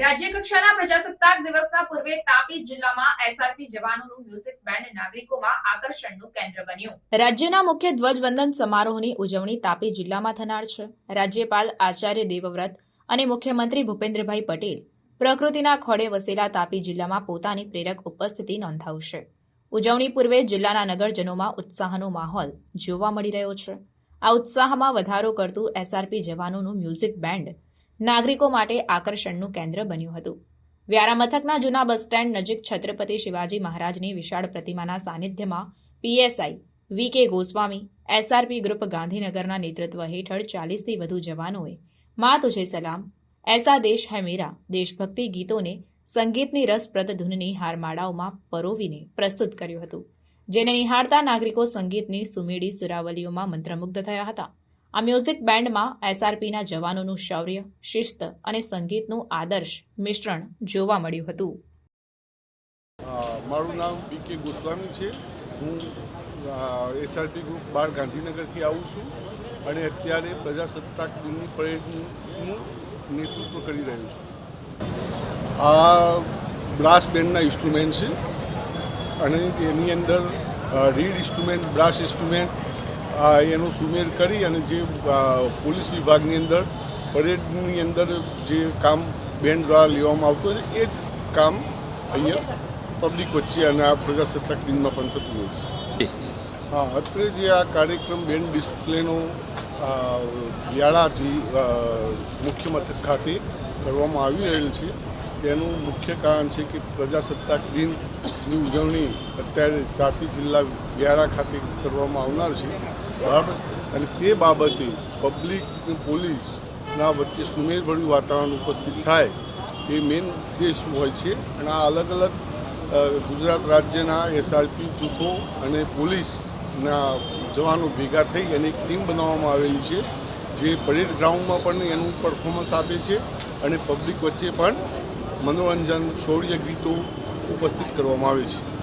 રાજ્ય કક્ષાના પ્રજાસત્તાક દિવસના પૂર્વે તાપી જિલ્લામાં એસઆરપી જવાનોનું મ્યુઝિક બેન્ડ નાગરિકોમાં આકર્ષણનું કેન્દ્ર બન્યું. રાજ્યના મુખ્ય ધ્વજવંદન સમારોહની ઉજવણી તાપી જિલ્લામાં થનાર છે. રાજ્યપાલ આચાર્ય દેવવ્રત અને મુખ્યમંત્રી ભૂપેન્દ્રભાઈ પટેલ પ્રકૃતિના ખોળે વસેલા તાપી જિલ્લામાં પોતાની પ્રેરક ઉપસ્થિતિ નોંધાવશે. ઉજવણી પૂર્વે જિલ્લાના નગરજનોમાં ઉત્સાહનો માહોલ જોવા મળી રહ્યો છે. આ ઉત્સાહમાં વધારો કરતું એસઆરપી જવાનોનું મ્યુઝિક બેન્ડ નાગરિકો માટે આકર્ષણનું કેન્દ્ર બન્યું હતું. વ્યારા મથકના જૂના બસ સ્ટેન્ડ નજીક છત્રપતિ શિવાજી મહારાજની વિશાળ પ્રતિમાના સાનિધ્યમાં પીએસઆઈ વી કે ગોસ્વામી એસઆરપી ગ્રુપ ગાંધીનગરના નેતૃત્વ હેઠળ ચાલીસથી વધુ જવાનોએ મા તુજે સલામ, એસા દેશ હૈ મેરા, દેશભક્તિ ગીતોને સંગીતની રસપ્રદ ધૂનની હારમાળાઓમાં પરોવીને પ્રસ્તુત કર્યું હતું. જેને નિહાળતા નાગરિકો સંગીતની સુમેળી સુરાવલીઓમાં મંત્રમુગ્ધ થયા હતા. આ મ્યુઝિક બેન્ડમાં એસઆરપીના જવાનોનું શૌર્ય, શિસ્ત અને સંગીતનું આદર્શ મિશ્રણ જોવા મળ્યું હતું. મારું નામ વી કે ગોસ્વામી છે. હું એસઆરપી ગ્રુપ બાર ગાંધીનગરથી આવું છું અને અત્યારે પ્રજાસત્તાક દિનની પરેડનું નેતૃત્વ કરી રહ્યો છું. આ બ્રાસ બેન્ડના ઇન્સ્ટ્રુમેન્ટ છે અને એની અંદર રીડ ઇન્સ્ટ્રુમેન્ટ, બ્રાસ ઇન્સ્ટ્રુમેન્ટ એનો સુમેળ કરી અને જે પોલીસ વિભાગની અંદર પરેડની અંદર જે કામ બેન્ડ દ્વારા લેવામાં આવતું હોય છે એ જ કામ અહીંયા પબ્લિક વચ્ચે અને આ પ્રજાસત્તાક દિનમાં પણ થતું હોય છે. હા અત્રે જે આ કાર્યક્રમ બેન્ડ ડિસ્પ્લેનો વ્યાળાથી મુખ્ય મથક ખાતે કરવામાં આવી રહેલ છે. તેનું મુખ્ય કારણ છે કે પ્રજાસત્તાક દિનની ઉજવણી અત્યારે તાપી જિલ્લા વ્યારા ખાતે કરવામાં આવનાર છે. બરાબર? અને તે બાબતે પબ્લિક પોલીસના વચ્ચે સુમેળભર્યું વાતાવરણ ઉપસ્થિત થાય એ મેઇન ઉદ્દેશ હોય છે. અને આ અલગ અલગ ગુજરાત રાજ્યના એસઆરપી જૂથો અને પોલીસના જવાનો ભેગા થઈ અને એક ટીમ બનાવવામાં આવેલી છે, જે પરેડ ગ્રાઉન્ડમાં પણ એનું પરફોર્મન્સ આપે છે અને પબ્લિક વચ્ચે પણ મનોરંજન શૌર્ય ગીતો ઉપસ્થિત કરવામાં આવે છે.